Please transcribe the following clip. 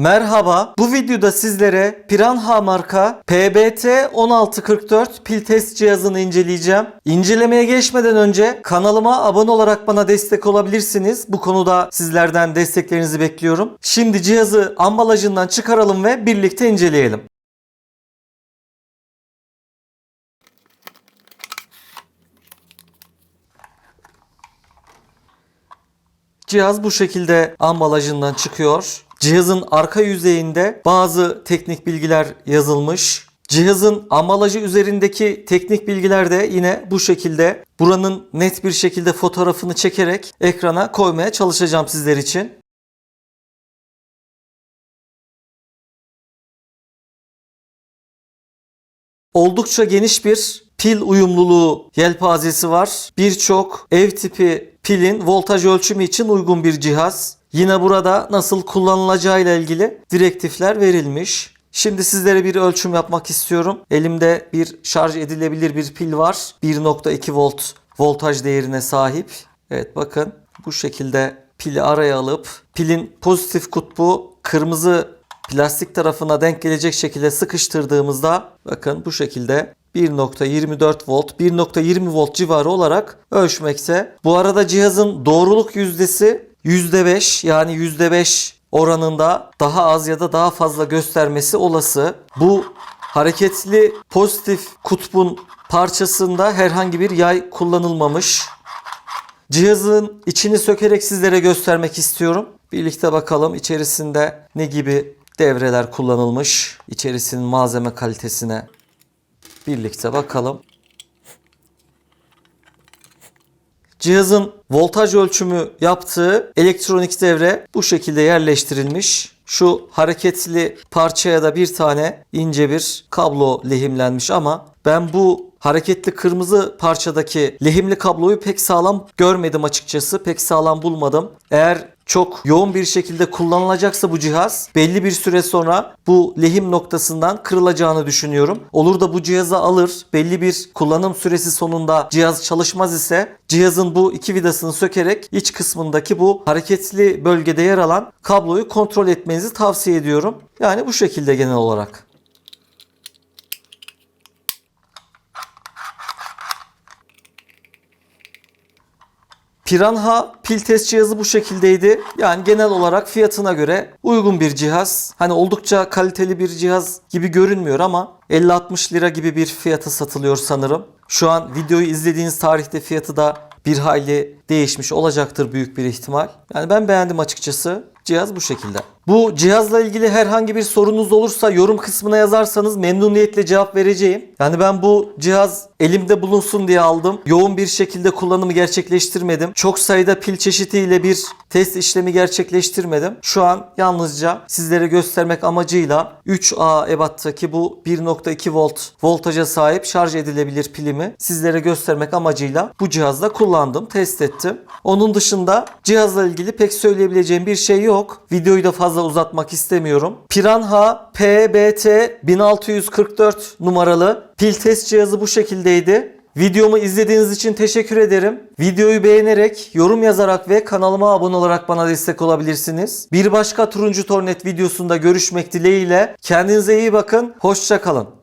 Merhaba. Bu videoda sizlere Piranha marka PBT 1644 pil test cihazını inceleyeceğim. İncelemeye geçmeden önce kanalıma abone olarak bana destek olabilirsiniz. Bu konuda sizlerden desteklerinizi bekliyorum. Şimdi cihazı ambalajından çıkaralım ve birlikte inceleyelim. Cihaz bu şekilde ambalajından çıkıyor. Cihazın arka yüzeyinde bazı teknik bilgiler yazılmış. Cihazın ambalajı üzerindeki teknik bilgiler de yine bu şekilde. Buranın net bir şekilde fotoğrafını çekerek ekrana koymaya çalışacağım sizler için. Oldukça geniş bir pil uyumluluğu yelpazesi var. Birçok ev tipi pilin voltaj ölçümü için uygun bir cihaz. Yine burada nasıl kullanılacağı ile ilgili direktifler verilmiş. Şimdi sizlere bir ölçüm yapmak istiyorum. Elimde bir şarj edilebilir bir pil var. 1.2 volt voltaj değerine sahip. Evet bakın bu şekilde pili araya alıp pilin pozitif kutbu kırmızı plastik tarafına denk gelecek şekilde sıkıştırdığımızda bakın bu şekilde 1.24 volt, 1.20 volt civarı olarak ölçmekte. Bu arada cihazın doğruluk yüzdesi %5 yani %5 oranında daha az ya da daha fazla göstermesi olası. Bu hareketli pozitif kutbun parçasında herhangi bir yay kullanılmamış. Cihazın içini sökerek sizlere göstermek istiyorum. Birlikte bakalım içerisinde ne gibi devreler kullanılmış. İçerisinin malzeme kalitesine birlikte bakalım. Cihazın voltaj ölçümü yaptığı elektronik devre bu şekilde yerleştirilmiş. Şu hareketli parçaya da bir tane ince bir kablo lehimlenmiş ama ben bu hareketli kırmızı parçadaki lehimli kabloyu pek sağlam görmedim açıkçası. Pek sağlam bulmadım. Eğer çok yoğun bir şekilde kullanılacaksa bu cihaz belli bir süre sonra bu lehim noktasından kırılacağını düşünüyorum. Olur da bu cihazı alır belli bir kullanım süresi sonunda cihaz çalışmaz ise cihazın bu iki vidasını sökerek iç kısmındaki bu hareketli bölgede yer alan kabloyu kontrol etmenizi tavsiye ediyorum. Yani bu şekilde genel olarak. Piranha pil test cihazı bu şekildeydi. Yani genel olarak fiyatına göre uygun bir cihaz. Hani oldukça kaliteli bir cihaz gibi görünmüyor ama 50-60 lira gibi bir fiyata satılıyor sanırım. Şu an videoyu izlediğiniz tarihte fiyatı da bir hayli değişmiş olacaktır büyük bir ihtimal. Yani ben beğendim açıkçası. Cihaz bu şekilde. Bu cihazla ilgili herhangi bir sorunuz olursa yorum kısmına yazarsanız memnuniyetle cevap vereceğim. Yani ben bu cihaz elimde bulunsun diye aldım. Yoğun bir şekilde kullanımı gerçekleştirmedim. Çok sayıda pil çeşidiyle bir test işlemi gerçekleştirmedim. Şu an yalnızca sizlere göstermek amacıyla 3A ebattaki bu 1.2 volt voltaja sahip şarj edilebilir pilimi sizlere göstermek amacıyla bu cihazda kullandım, test ettim. Onun dışında cihazla ilgili pek söyleyebileceğim bir şey yok. Videoyu da fazla uzatmak istemiyorum. Piranha PBT 1644 numaralı pil test cihazı bu şekildeydi. Videomu izlediğiniz için teşekkür ederim. Videoyu beğenerek, yorum yazarak ve kanalıma abone olarak bana destek olabilirsiniz. Bir başka Turuncu Tornet videosunda görüşmek dileğiyle. Kendinize iyi bakın. Hoşça kalın.